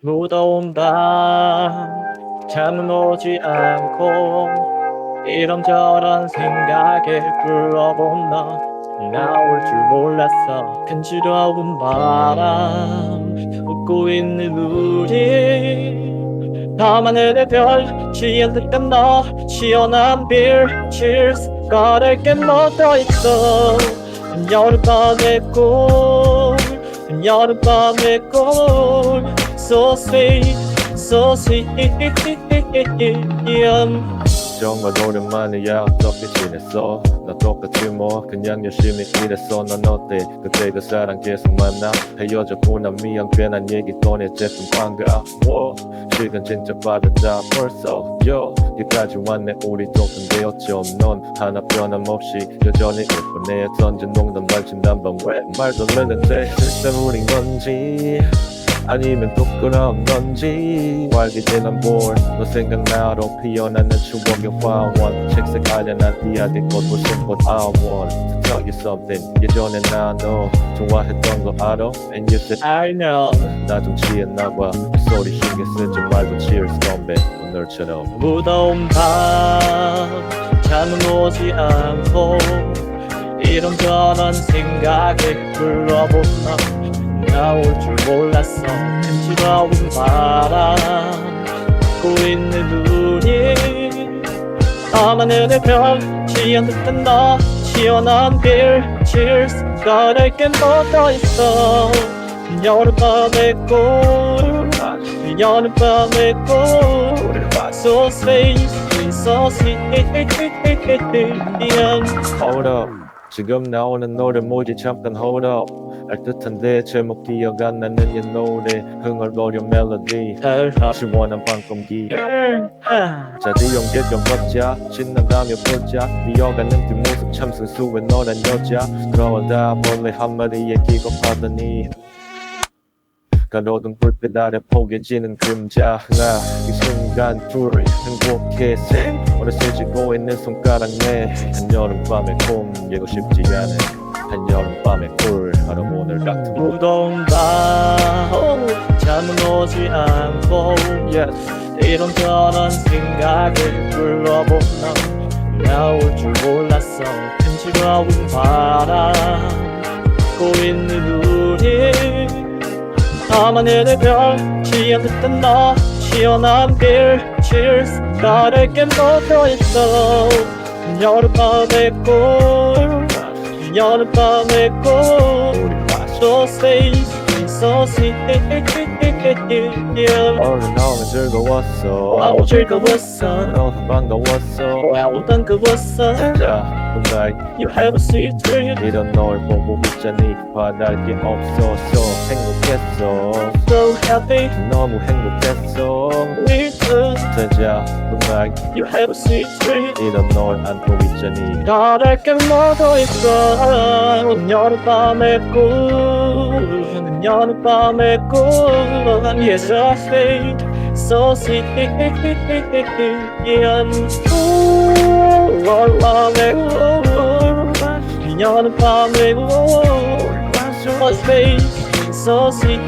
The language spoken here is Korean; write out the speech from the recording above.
무더운 밤 잠은 오지 않고 이런저런 생각에 불러본 너 나올 줄 몰랐어. 간지러운 바람 웃고 있는 우리. 밤하늘의 별 지어득한 너 시원한 빌 Cheers. 꺼낼게 묻어 있어. 여름밤의 꿈 여름밤의 꿈 So sweet So sweet. 정말 오랜만이야. 어떻게 지냈어? 나 똑같지 뭐 그냥 열심히 일했어. 넌 어때? 그때 그 사람 계속 만나? 헤어졌구나 미안. 괜한 얘기 꺼냈지 좀 반가 워 시간 진짜 빠르다. 벌써? 요 여기까지 왔네. 우리도 근데 어쩜 넌 하나 변함없이 여전히 예쁘네. 던진 농담 발진 단번 왜 말도 안 되는데? 실제 우린 건지 아니면 부끄러운 건지. 활기지는 볼너 생각나로 피어나는 추억의 화원. 색색 아련한 띠아게 꽃을 심고 I want to tell you something 예전에 나너 좋아했던 거 알아? And you said I know. 나 좀 취했나봐. 그 소리 신경 쓰지 말고 cheers 건배 오늘처럼. 무더운 밤 잠은 오지 않고 이런저런 생각에 불러본 너 나올 줄 몰랐어. 간지러운 바람 웃고 있는 우리 밤하늘의 별 지어듣던 너 시원한 빌 Cheers 꺼낼게 묻어 있어. 여름밤의 꿈 여름밤의 꿈 So sweet So sweet. Hold up 지금 나오는 노래 뭐지 잠깐 hold up. 알 듯한데 제목 기억 안 나는 옛 노래. 흥얼거려 멜로디. 시원한 밤 공기. 자 뒤용계 좀 걷자. 신난다며 보자. 뛰어가는 뒷모습 참 순수해 너란 여자. 그러다. 몰래 한마디에 기겁하더니. 가로등 불빛 아래 포개지는 그림자. 하나 이 순간 둘 행복해세 어느새 쥐고 있는 손가락 내 한여름밤의 꿈 예고 싶지 않은 한여름밤의 꿀. 바로 오늘 같은 무 무더운 밤 잠은 오지 않고. 이런저런 생각에 불러본 너 나올 줄 몰랐어. 간지러운 바람. 웃고 있는 우리. 밤하늘의 별 지어듣던 너 시원한 빌 Cheers 꺼낼게 묻어 있어. 여름밤의 꿈 여름밤의 꿈 So sweet So sweet 오늘 너무 즐거웠어. 와우 즐거웠어. 너무 반가웠어. 와우 반가웠어. 자 굿나잇 You have a sweet dream. 이런 널 보고 있자니 바랄 게 없었어 행복했어. So happy. 너무 행복했어. With you 자자 굿나잇 You have a sweet dream 이런 널 안고 있자니 가랄게 묻어 있어 여름밤의 꿈 여름밤의 꿈 Yes I fade So sweet 여름밤의 꿈 여름밤의 꿈 So sweet So sweet